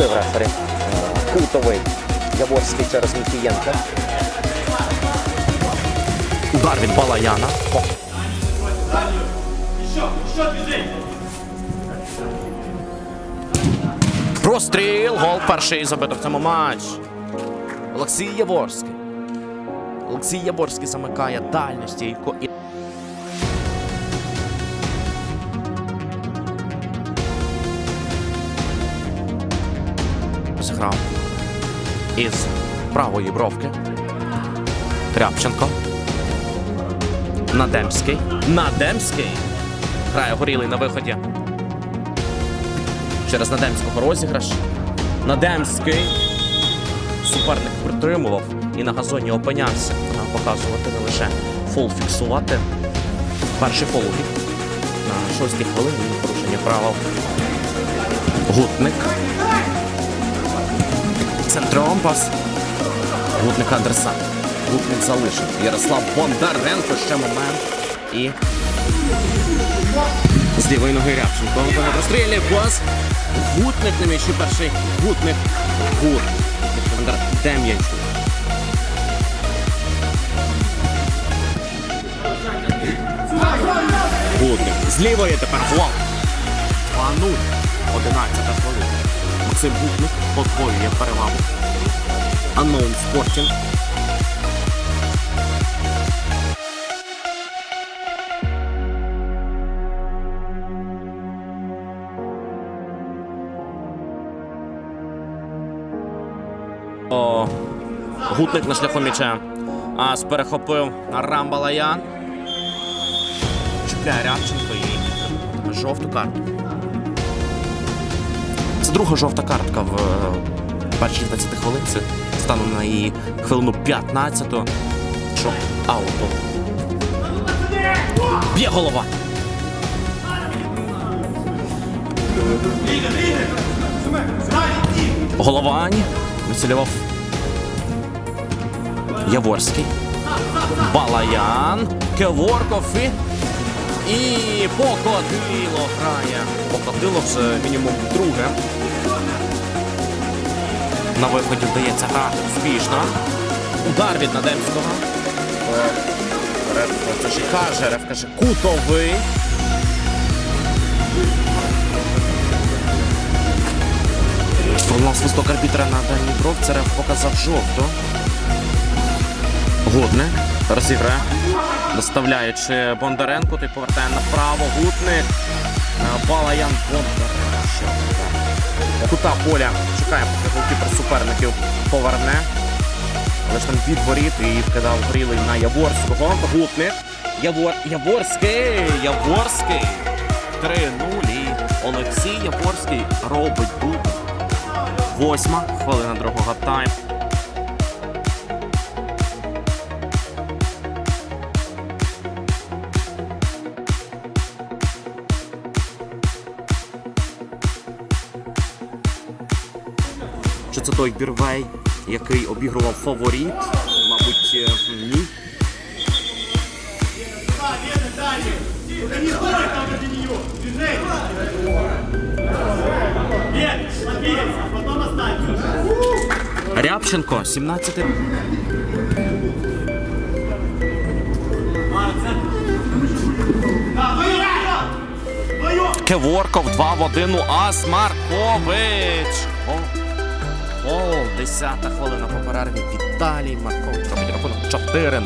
оголосив рефері. Е, Кутовий Яворський через Мікієнка. Удар від Балаяна. Простріл. Гол перший забито в цьому матчі. Олексій Яворський. Олексій Яворський замикає дальню стійку. Із правої бровки. Тряпченко. Надемський. Надемський. Грає горілий на виході. Через Надемського розіграш. Надемський. Суперник притримував і на газоні опинявся. Треба показувати не лише фол фіксувати. Перший грі. На шостій хвилині порушення правил. Гутник. Центром пас. Гутник адреса. Гутник залишив. Ярослав Бондаренко ще момент. І з лівої ноги Рябченко. Виконує прострілює пас. Гутник на м'ячі перший. Гутник. Гур. Бондар Дем'янчук. Гутник. З лівої тепер гол. 2-0. 11 хвилина. Максим Гутник подвоює перевагу. Unknown Sporting. О, гутник на шляху м'яча. Ас перехопив Рамбалаян. Чіпляє Рябченко і жовту карту. Друга жовта картка в е, першій 20 хвилинці. Станом на її хвилину 15 що ауту. Б'є голова. Головань. Вицілював Яворський. Балаян. Кеворков і. І Покотило грає. Покотило вже мінімум друге. На виході вдається грати успішно. Удар від Надемського. Це ж і каже, Реф каже, кутовий. Пролунав свисток арбітра на дальній бровці, Реф показав жовту. Гудник розіграє, доставляючи Бондаренко, той повертає направо. Гутник. Е, Балаян Бондаренко. Кута поля чекає, поки голкіпер суперників поверне. Але ж там від воріт і вкидав грілий на Яворського. Гутник. Явор... Яворський! Яворський! 3-0. І Олексій Яворський робить дубль. Восьма хвилина другого тайму. Це той Бірвей, який обігрував фаворит? Мабуть, е, ні. Рябченко, 17 Кеворков 2 в 1. Ас Маркович. Гол. Десята хвилина по перерві. Віталій Марков робить рахунок 4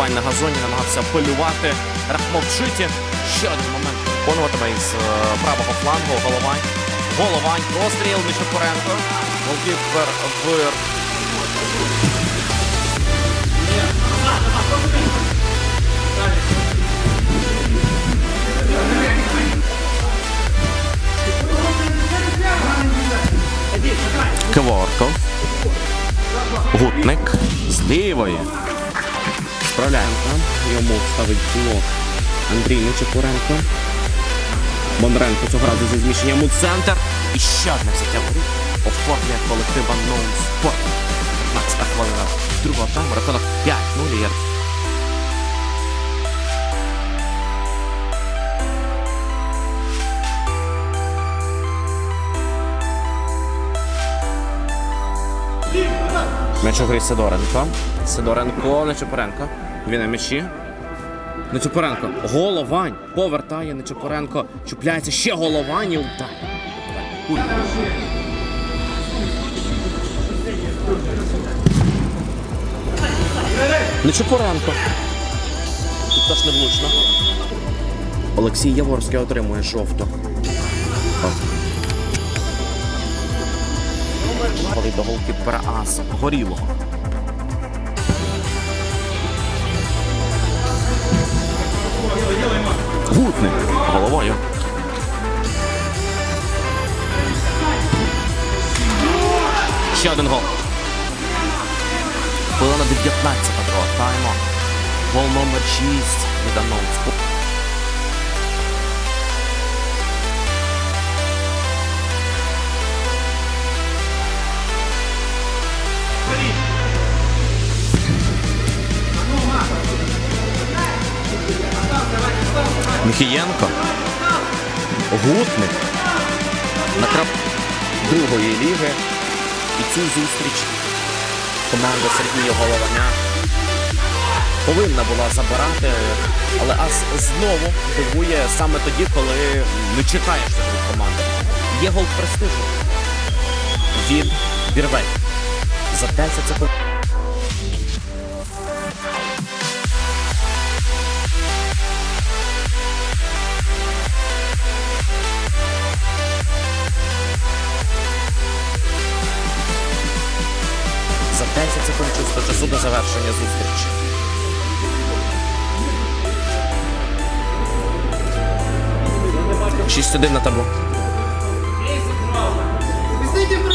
0 на газоні намагався полювати Рахмовчиті. Ще один момент виконуватиме із е, правого флангу. Головань. Головань. Простріл Мішопоренко. Голкіпер Вир. Кеворков. Гутник. З лівої. Відправляємо. Йому ставить блок Андрій Нечепуренко. Бондаренко цього разу зі зміщенням у центр. І ще одне взяття воріт оформлює колектива Ноун Спорт. 15 хвилина другого тайму. Рахунок 5-0. Є М'яч у грі Сидоренко. Сидоренко, Нечепоренко. Він на м'ячі. Нечепоренко. Головань. Повертає Нечепоренко. Чупляється ще головань і удар. Нечепоренко. Тут теж не влучно. Олексій Яворський отримує жовту. До голкіпера Аса горілого. Гутник головою. Ще один гол. Хвилина 19 го тайму. Гол номер 6 від анонсу. Міхієнко. Гутник. На крап другої ліги. І цю зустріч команда Сергія Голованя повинна була забирати, але ас знову дивує саме тоді, коли не чекаєш від команди. Є гол престижу від Бірвей. За 10 секунд. За 10 секунд чисто часу до завершення зустрічі. Шість один на табло. Везите в